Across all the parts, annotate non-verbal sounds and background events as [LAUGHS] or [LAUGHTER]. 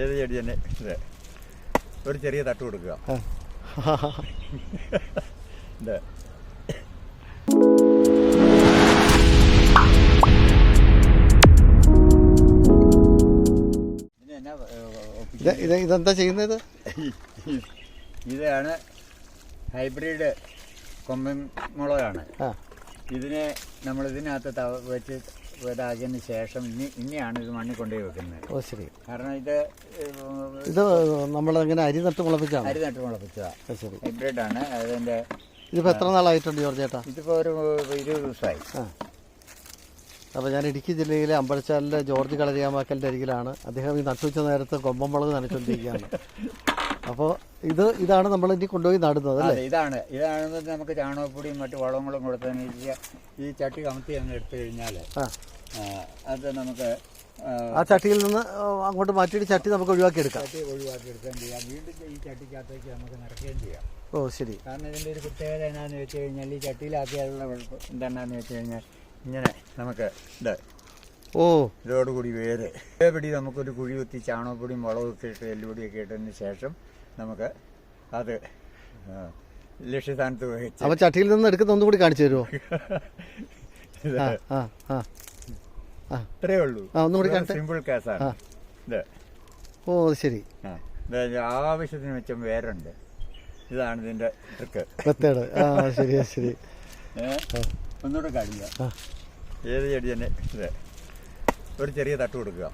ഏത് ചെടി തന്നെ? ഇത്. ഒരു ചെറിയ തട്ട് കൊടുക്കുക. ഇത് ഇത് ഇതെന്താ ചെയ്യുന്നത്? ഇതാണ് ഹൈബ്രിഡ് കൊമ്പൻ മുളകാണ്. ആ. ഇതിനെ നമ്മൾ ഇതിനകത്ത് തവ- വെച്ച് ഇതാക്കിയതിന് ശേഷം ഇനി ഇനിയാണ് ഇത് മണ്ണിൽ കൊണ്ടുപോയി വെക്കുന്നത്. ഓ ശരി. കാരണം ഇത് ഇത് നമ്മളിങ്ങനെ അരി നട്ട് മുളപ്പിച്ചാണ് അരി നട്ട് മുളപ്പിച്ചതാണ് ശരി. ഹൈബ്രിഡ് ആണ് അതിന്റെ ഇതിപ്പോൾ എത്ര നാളായിട്ടുണ്ട് ജോർജ് ചേട്ടാ ഇതിപ്പോൾ ഒരു ഇരുപത് ദിവസമായി. ആ. അപ്പോൾ ഞാൻ ഇടുക്കി ജില്ലയിലെ അമ്പലച്ചാലിലെ ജോർജ് കളരിയാമാക്കലിന്റെ അരികിലാണ്. അദ്ദേഹം ഈ നട്ടുവെച്ച നേരത്ത് കൊമ്പമുളക് നനച്ചുകൊണ്ടിരിക്കുകയാണ് [LAUGHS] അപ്പോൾ ഇത് ഇതാണ് നമ്മൾ ഇനി കൊണ്ടുപോയി നടുന്നത് അല്ലേ? ഇതാണ്. ഇതാണ് നമുക്ക് ചാണകപ്പൊടിയും മറ്റു വളങ്ങളും കൊടുത്തതിന് ഈ- ചട്ടി കമത്തി അങ്ങ് എടുത്തു കഴിഞ്ഞാൽ ആ. അത് നമുക്ക് ആ, ചട്ടിയിൽ നിന്ന് അങ്ങോട്ട് മാറ്റിയിട്ട് ചട്ടി നമുക്ക് ഒഴിവാക്കി എടുക്കാം. ചട്ടി ഒഴിവാക്കി എടുക്കുകയും ചെയ്യാം. വീണ്ടും ഈ ചട്ടിക്കകത്തേക്ക് നമുക്ക് നിറയ്ക്കുകയും ചെയ്യാം. ഓ ശരി. കാരണം ഇതിന്റെ ഒരു പ്രത്യേകത എന്താണെന്ന് വെച്ച് കഴിഞ്ഞാൽ ഈ ചട്ടിയിലാക്കിയാലുള്ള എന്താണെന്ന് വെച്ച് കഴിഞ്ഞാൽ ഇങ്ങനെ നമുക്ക് ഇത് ഓ. ഇതോടുകൂടി വേര്. ഇതേപടി നമുക്കൊരു കുഴി കുത്തി ചാണകപ്പൊടിയും വളമൊക്കെ ഇട്ട് എല്ലുപൊടിയൊക്കെ ഇട്ടതിന് ശേഷം നമുക്ക് അത് ലക്ഷ്യസ്ഥാനത്ത് അപ്പൊ ചട്ടിയിൽ നിന്ന് എടുക്കുന്ന ഒന്നും കൂടി കാണിച്ചു തരുമോ? ഇത്രേ ഉള്ളൂ. സിമ്പിൾ കേസാണ്. ഇത്. ഓ ശരി. ആവശ്യത്തിന് വെച്ചും വേരുണ്ട്. ഇതാണ് ഇതിന്റെ ട്രിക്ക്. മെത്തേഡ്. ആ ശരി ശരി. ഒന്നുകൂടെ കാണില്ല ആ. ഏത് ചെടി തന്നെ ഇത്. ഒരു ചെറിയ തട്ട് കൊടുക്കുക.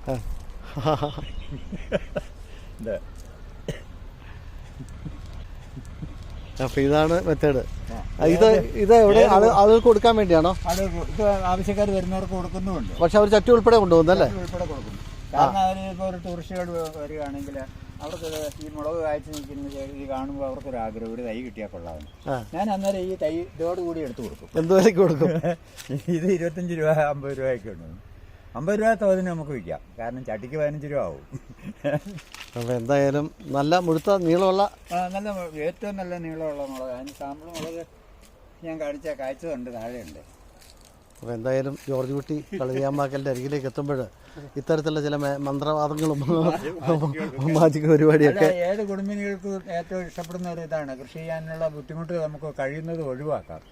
അപ്പൊ ഇത് ഇതാണ് മെത്തേഡ്. ഇത് ഇത് എവിടെ? ആളുകൾ കൊടുക്കാൻ വേണ്ടിയാണോ? ഇത് ആവശ്യക്കാർ വരുന്നവർക്ക് കൊടുക്കുന്നുണ്ട് പക്ഷെ അവർ ചട്ടി ഉൾപ്പെടെ കൊണ്ടുപോകുന്നല്ലേ ഉൾപ്പെടെ കൊടുക്കുന്നു കാരണം അവർ ഇപ്പോൾ ഒരു ടൂറിസ്റ്റുകൾ വരികയാണെങ്കിൽ അവർക്ക് ഈ മുളക് കാഴ്ച നിൽക്കുന്ന ഇത് കാണുമ്പോൾ അവർക്കൊരു ആഗ്രഹം ഒരു തൈ കിട്ടിയാൽ കൊള്ളാമെന്ന്. ഞാൻ അന്നേരം ഈ തൈ ഇതോടുകൂടി എടുത്തു കൊടുക്കും. എന്തോ കൊടുക്കും? [LAUGHS] ഇത് ഇരുപത്തഞ്ച് രൂപ അമ്പത് രൂപയൊക്കെ ഉണ്ട് അമ്പത് രൂപ തോതിന് നമുക്ക് വിൽക്കാം. കാരണം ചട്ടിക്ക് പതിനഞ്ച് രൂപ ആവും. അപ്പോൾ എന്തായാലും നല്ല മുഴുത്ത നീളമുള്ള നല്ല ഏറ്റവും നല്ല നീളമുള്ള മുളക്. അതിന് സാമ്പിൾ മുളക് ഞാൻ കാണിച്ച കാഴ്ചതുണ്ട് താഴെയുണ്ട്. അപ്പോൾ എന്തായാലും ജോർജ് കുട്ടി കളിയാമ്പാക്കലിന്റെ അരികിലേക്ക് എത്തുമ്പോൾ ഇത്തരത്തിലുള്ള ചില മന്ത്രവാദങ്ങളും [LAUGHS] മാജിക പരിപാടിയൊക്കെ ഏത് കുടുംബിനികൾക്കും ഏറ്റവും ഇഷ്ടപ്പെടുന്ന ഒരു ഇതാണ്. കൃഷി ചെയ്യാനുള്ള ബുദ്ധിമുട്ട് നമുക്ക് കഴിയുന്നത് ഒഴിവാക്കാം.